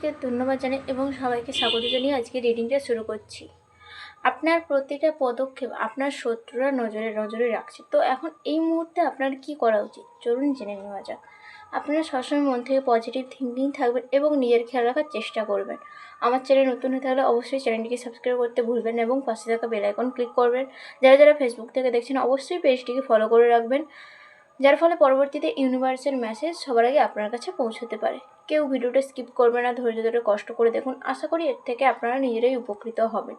ইউনিভার্সকে ধন্যবাদ জানাই এবং সবাইকে স্বাগত জানিয়ে আজকে রিডিংটা শুরু করছি। আপনার প্রতিটা পদক্ষেপ আপনার শত্রুরা নজরে নজরে রাখছে। তো এখন এই মুহূর্তে আপনার কি করা উচিত? চলুন জেনে নেওয়া যাক। আপনারা সবসময় মন থেকে পজিটিভ থিঙ্কিং থাকবেন এবং নিজের খেয়াল রাখার চেষ্টা করবেন। আমার চ্যানেল নতুন হয়ে থাকলে অবশ্যই চ্যানেলটিকে সাবস্ক্রাইব করতে ভুলবেন এবং পাশে থাকা বেল আইকন ক্লিক করবেন। যারা যারা ফেসবুক থেকে দেখছেন, অবশ্যই পেজটিকে ফলো করে রাখবেন। যার ফলে পরবর্তীতে ইউনিভার্সের মেসেজ সবার আগে আপনার কাছে পৌঁছতে পারে। কেউ ভিডিওটা স্কিপ করবে না, ধৈর্য ধরে কষ্ট করে দেখুন। আশা করি এর থেকে আপনারা নিজেরাই উপকৃত হবেন।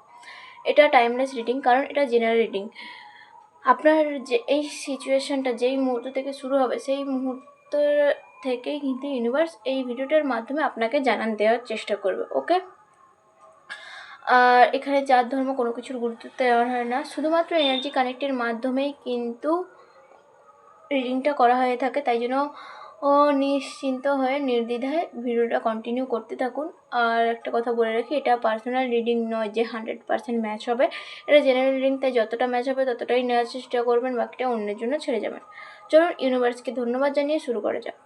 এটা টাইমলেস রিডিং কারণ এটা জেনারেল রিডিং আপনার যে, এই সিচুয়েশানটা যেই মুহূর্ত থেকে শুরু হবে, সেই মুহূর্ত থেকেই কিন্তু ইউনিভার্স এই ভিডিওটার মাধ্যমে আপনাকে জানান দেওয়ার চেষ্টা করবে ওকে আর এখানে জাত, ধর্ম কোনো কিছুর গুরুত্ব দেওয়া হয় না। শুধুমাত্র এনার্জি কানেক্টের মাধ্যমেই কিন্তু রিডিংটা করা হয়ে থাকে, তাই জন্য ও নিশ্চিন্ত হয়ে, নির্দ্বিধায় ভিডিওটা কন্টিনিউ করতে থাকুন। আর একটা কথা বলে রাখি, এটা পার্সোনাল রিডিং নয় যে হান্ড্রেড পার্সেন্ট ম্যাচ হবে। এটা জেনারেল রিডিং তাই যতটা ম্যাচ হবে ততটাই নেওয়ার চেষ্টা করবেন, বাকিটা অন্যের জন্য ছেড়ে যাবেন। চলুন ইউনিভার্সকে ধন্যবাদ জানিয়ে শুরু করা যাক।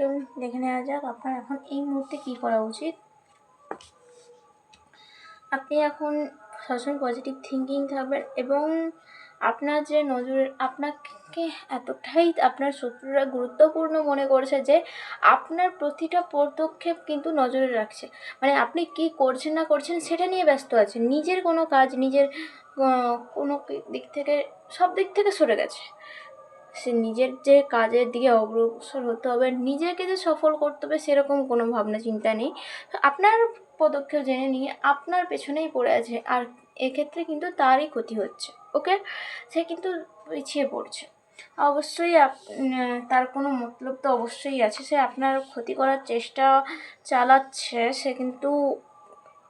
চলুন দেখে নেওয়া যাক আপনার এখন এই মুহূর্তে কী করা উচিত। আপনি এখন সবসময় পজিটিভ থিঙ্কিং থাকবেন এবং আপনার যে নজর, আপনাকে এতটাই আপনার শত্রুরা গুরুত্বপূর্ণ মনে করছে যে আপনার প্রতিটা পদক্ষেপ কিন্তু নজরে রাখছে। মানে আপনি কি করছেন না করছেন সেটা নিয়ে ব্যস্ত আছেন। নিজের কোনো কাজ, নিজের কোনো দিক থেকে, সব দিক থেকে সরে গেছে। সে নিজের যে কাজের দিকে অগ্রসর হতে হবে, নিজেকে যে সফল করতে হবে সেরকম কোনো ভাবনা, চিন্তা নেই। আপনার পদক্ষেপ জেনে নিয়ে আপনার পেছনেই পড়ে আছে আর এক্ষেত্রে কিন্তু তারই ক্ষতি হচ্ছে, ওকে? সে কিন্তু পিছিয়ে পড়ছে। অবশ্যই তার কোনো মতলব তো অবশ্যই আছে, সে আপনার ক্ষতি করার চেষ্টা চালাচ্ছে, সে কিন্তু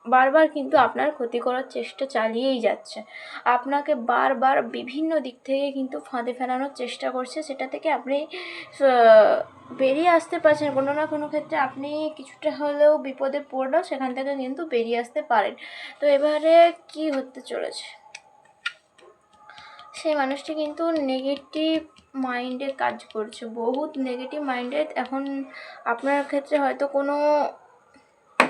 বারবার কিন্তু আপনার ক্ষতি করার চেষ্টা চালিয়েই যাচ্ছে। আপনাকে বারবার বিভিন্ন দিক থেকে কিন্তু ফাঁদে ফেলানোর চেষ্টা করছে। সেটা থেকে আপনি বেরিয়ে আসতে পারছেন। কোনো না কোনো ক্ষেত্রে আপনি কিছুটা হলেও বিপদে পড়লেও সেখান থেকে কিন্তু বেরিয়ে আসতে পারেন। তো এবারে কি হতে চলেছে? সেই মানুষটি কিন্তু নেগেটিভ মাইন্ডে কাজ করছে। বহুত নেগেটিভ মাইন্ডে এখন আপনার ক্ষেত্রে হয়তো কোনো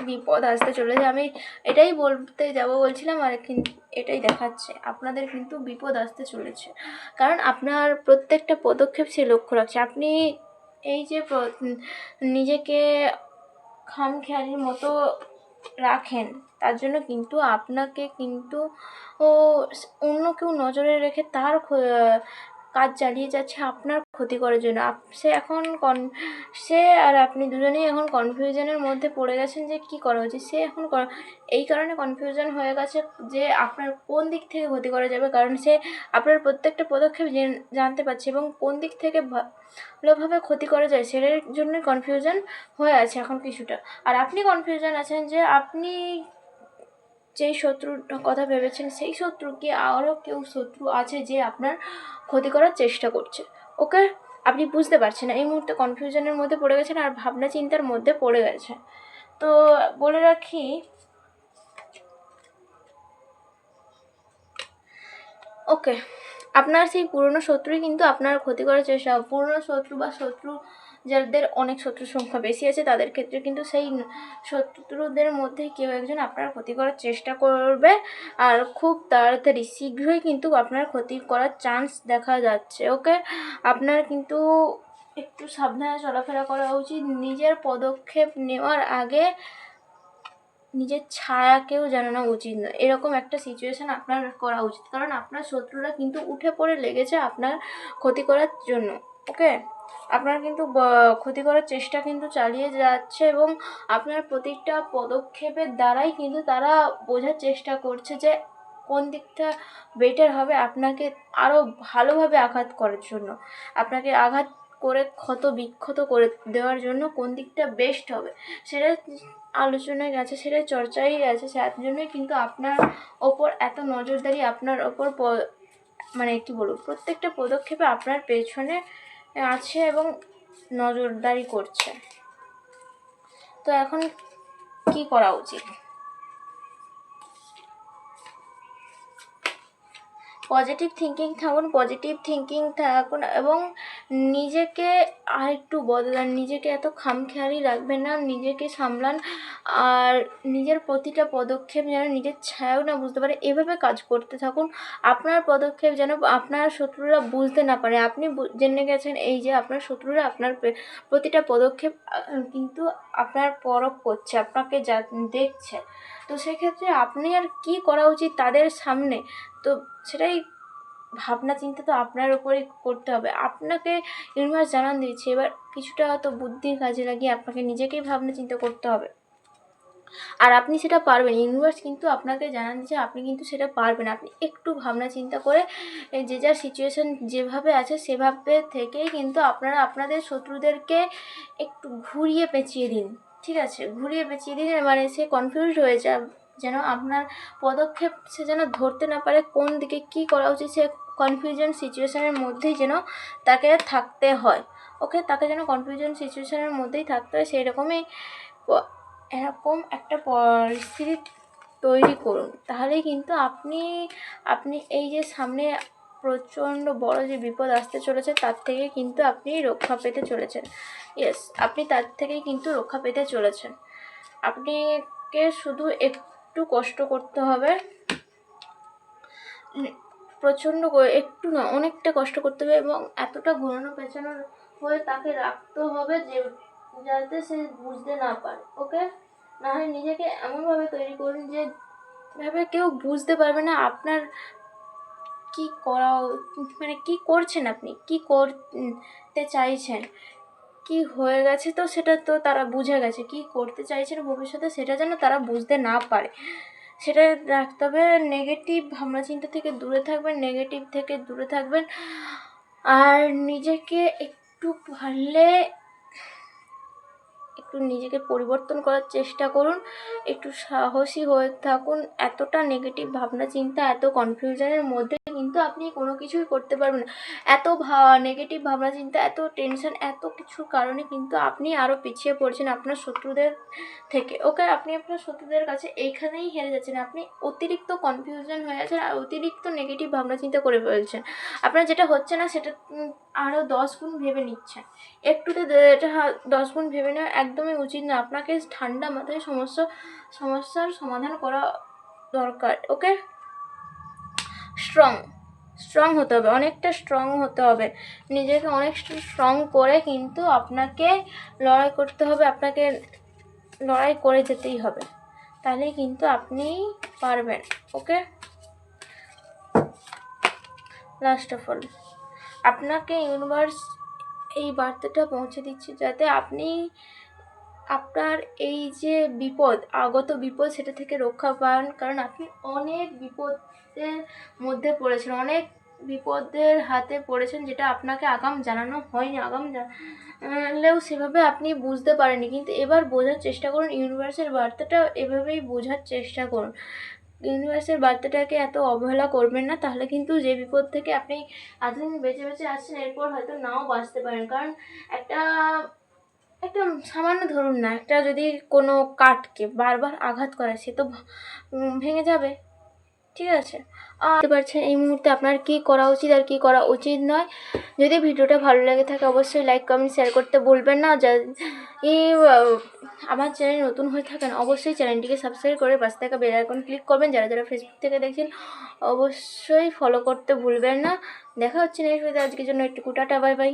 বিপদ আসতে চলেছে। আমি এটাই বলতে যাব, বলছিলাম আর কিন্তু এটাই দেখাচ্ছে। আপনাদের কিন্তু বিপদ আসতে চলেছে। কারণ আপনার প্রত্যেকটা পদক্ষেপ সে লক্ষ্য রাখছে। আপনি এই যে নিজেকে খামখেয়ালির মতো রাখেন, তার জন্য কিন্তু আপনাকে কিন্তু ও অন্য কেউ নজরে রেখে তার কাজ চালিয়ে যাচ্ছে আপনার ক্ষতি করার জন্য। সে এখন কন, সে আর আপনি দুজনেই এখন কনফিউশনের মধ্যে পড়ে গেছেন যে কি করা উচিত। সে এখন এই কারণে কনফিউশন হয়ে গেছে যে আপনার কোন দিক থেকে ক্ষতি করা যাবে, কারণ সে আপনার প্রত্যেকটা পদক্ষেপ জেন- জানতে পারছে এবং কোন দিক থেকে ভালোভাবে ক্ষতি করা যায়, সেটার জন্য কনফিউশন হয়ে আছে এখন কিছুটা। আর আপনি কনফিউশন আছেন যে আপনি যেই শত্রুর কথা ভেবেছেন, সেই শত্রু কি আরও কেউ শত্রু আছে যে আপনার ক্ষতি করার চেষ্টা করছে। ওকে, আপনি বুঝতে পারছেন এই মুহূর্তে কনফিউশনের মধ্যে পড়ে গেছেন আর ভাবনা চিন্তার মধ্যে পড়ে গেছে তো বলে রাখি, ওকে, আপনার সেই পুরনো শত্রুই কিন্তু আপনার ক্ষতি করার চেষ্টা, পুরনো শত্রু বা শত্রু যাদের অনেক শত্রুর সংখ্যা বেশি আছে, তাদের ক্ষেত্রে কিন্তু সেই শত্রুদের মধ্যে কেউ একজন আপনার ক্ষতি করার চেষ্টা করবে। আর খুব তাড়াতাড়ি, শীঘ্রই কিন্তু আপনার ক্ষতি করার চান্স দেখা যাচ্ছে ওকে আপনার কিন্তু একটু সাবধানে চলাফেরা করা উচিত। নিজের পদক্ষেপ নেওয়ার আগে নিজের ছায়াকেও জানানো উচিত নয়। এরকম একটা সিচুয়েশান আপনার করা উচিত। কারণ আপনার শত্রুরা কিন্তু উঠে পড়ে লেগেছে আপনার ক্ষতি করার জন্য ওকে আপনার কিন্তু ক্ষতি করার চেষ্টা কিন্তু চালিয়ে যাচ্ছে এবং আপনার প্রতিটা পদক্ষেপের দ্বারাই কিন্তু তারা বোঝার চেষ্টা করছে যে কোন দিকটা বেটার হবে আপনাকে আরও ভালোভাবে আঘাত করার জন্য। আপনাকে আঘাত করে ক্ষত বিক্ষত করে দেওয়ার জন্য কোন দিকটা বেস্ট হবে সেটা আলোচনায় গেছে, সেটা চর্চাই আছে যার জন্যই কিন্তু আপনার ওপর এত নজরদারি, আপনার ওপর মানে কী বলব, প্রত্যেকটা পদক্ষেপে আপনার পেছনে আছে এবং নজরদারি করছে। তো এখন কি করা উচিত? পজিটিভ থিঙ্কিং থাকুন পজিটিভ থিঙ্কিং থাকুন এবং নিজেকে আর একটু বদলান, নিজেকে এত খামখেয়ালি রাখবেন না, নিজেকে সামলান আর নিজের প্রতিটা পদক্ষেপ যেন নিজের ছায়াও না বুঝতে পারে। এভাবে কাজ করতে থাকুন। আপনার পদক্ষেপ যেন আপনার শত্রুরা বুঝতে না পারে। আপনি জেনে গেছেন এই যে আপনার শত্রুরা আপনার প্রতিটা পদক্ষেপ কিন্তু আপনার পরখ করছে, আপনাকে যা দেখছে। তো সেক্ষেত্রে আপনি আর কি করা উচিত তাদের সামনে? তো সেটাই ভাবনা চিন্তা তো আপনার উপরেই করতে হবে। আপনাকে ইউনিভার্স জানান দিয়েছে, এবার কিছুটা হয়তো বুদ্ধির কাজে লাগিয়ে আপনাকে নিজেকেই ভাবনা চিন্তা করতে হবে। আর আপনি সেটা পারবেন ইউনিভার্স কিন্তু আপনাকে জানান দিচ্ছে আপনি কিন্তু সেটা পারবেন। আপনি একটু ভাবনা চিন্তা করে যে যার সিচুয়েশান যেভাবে আছে সেভাবে থেকেই কিন্তু আপনারা আপনাদের শত্রুদেরকে একটু ঘুরিয়ে পেঁচিয়ে দিন। ঠিক আছে? ঘুরিয়ে পেঁচিয়ে দিন মানে সে কনফিউজ হয়ে যায় যেন আপনার পদক্ষেপ সে যেন ধরতে না পারে, কোন দিকে কী করা উচিত সে কনফিউশন সিচুয়েশানের মধ্যেই যেন তাকে থাকতে হয়। ওকে তাকে যেন কনফিউশন সিচুয়েশানের মধ্যেই থাকতে হয় সেই রকমই এরকম একটা পরিস্থিতি তৈরি করুন। তাহলেই কিন্তু আপনি আপনি এই যে সামনে প্রচণ্ড বড় যে বিপদ আসতে চলেছে, তার থেকে কিন্তু আপনি রক্ষা পেতে চলেছেন। ইয়েস আপনি তার থেকেই কিন্তু রক্ষা পেতে চলেছেন। আপনাকে শুধু একটু কষ্ট করতে হবে। প্রচণ্ড একটু না, অনেকটা কষ্ট করতে হবে এবং এতটা ঘোরানো পেঁচানোর হয়ে তাকে রাখতে হবে যে, যাতে সে বুঝতে না পারে, ওকে? না হয় নিজেকে এমনভাবে তৈরি করুন যে ভাবে কেউ বুঝতে পারবে না আপনার কি করা মানে কি করছেন আপনি? কি করতে চাইছেন? কি হয়ে গেছে তো সেটা তো তারা বুঝে গেছে। কি করতে চাইছেন ভবিষ্যতে সেটা যেন তারা বুঝতে না পারে। সেটা রাখতে হবে নেগেটিভ ভাবনা চিন্তা থেকে দূরে থাকবেন নেগেটিভ থেকে দূরে থাকবেন। আর নিজেকে একটু পারলে একটু নিজেকে পরিবর্তন করার চেষ্টা করুন, একটু সাহসী হয়ে থাকুন। এতটা নেগেটিভ ভাবনা চিন্তা, এত কনফিউশনের মধ্যে কিন্তু আপনি কোনো কিছুই করতে পারবেন এত নেগেটিভ ভাবনা চিন্তা, এত টেনশন এত কিছুর কারণে কিন্তু আপনি আরও পিছিয়ে পড়ছেন আপনার শত্রুদের থেকে। ওকে আপনি আপনার শত্রুদের কাছে এইখানেই হেরে যাচ্ছেন। আপনি অতিরিক্ত কনফিউশন হয়ে আছেন আর অতিরিক্ত নেগেটিভ ভাবনা চিন্তা করে ফেলছেন। আপনার যেটা হচ্ছে না, সেটা আরও দশ গুণ ভেবে নিচ্ছেন। একটুতে এটা দশ গুণ ভেবে নেওয়া একদমই উচিত না। আপনাকে ঠান্ডা মাথায় সমস্যা, সমস্যার সমাধান করা দরকার, ওকে? স্ট্রং স্ট্রং হতে হবে, অনেকটা স্ট্রং হতে হবে। নিজেকে অনেক স্ট্রং করে কিন্তু আপনাকে লড়াই করতে হবে, আপনাকে লড়াই করে যেতেই হবে। তাহলে কিন্তু আপনি পারবেন, ওকে? লাস্ট অফ অল আপনাকে ইউনিভার্স এই বার্তাটা পৌঁছে দিচ্ছে যাতে আপনি আপনার এই যে বিপদ, আগত বিপদ সেটা থেকে রক্ষা পান, কারণ আপনি অনেক বিপদের মধ্যে পড়েছেন, অনেক বিপদের হাতে পড়েছেন যেটা আপনাকে আগাম জানানো হয়নি। আগাম জানলেও সেভাবে আপনি বুঝতে পারেননি। কিন্তু এবার বোঝার চেষ্টা করুন, ইউনিভার্সের বার্তাটা এভাবেই বোঝার চেষ্টা করুন। ইউনিভার্সের বার্তাটাকে এত অবহেলা করবেন না, তাহলে কিন্তু যে বিপদ থেকে আপনি এতদিন বেঁচে বেঁচে আসছেন এরপর হয়তো নাও বাঁচতে পারেন। কারণ একটা একটা সামান্য ধরুন না, একটা যদি কোনো কাঠকে বারবার আঘাত করে সে তো ভেঙে যাবে। ঠিক আছে? আর পারছেন, এই মুহূর্তে আপনার কী করা উচিত আর কী করা উচিত নয়। যদি ভিডিওটা ভালো লেগে থাকে, অবশ্যই লাইক কমেন্ট শেয়ার করতে বলবেন না। যা এই আমার চ্যানেল নতুন হয়ে থাকেন, অবশ্যই চ্যানেলটিকে সাবস্ক্রাইব করে পাশে থাকা বেল আইকন ক্লিক করবেন। যারা যারা ফেসবুক থেকে দেখছেন, অবশ্যই ফলো করতে ভুলবেন না। দেখা হচ্ছে নেক্সট আজকের জন্য একটু টাটা বাই বাই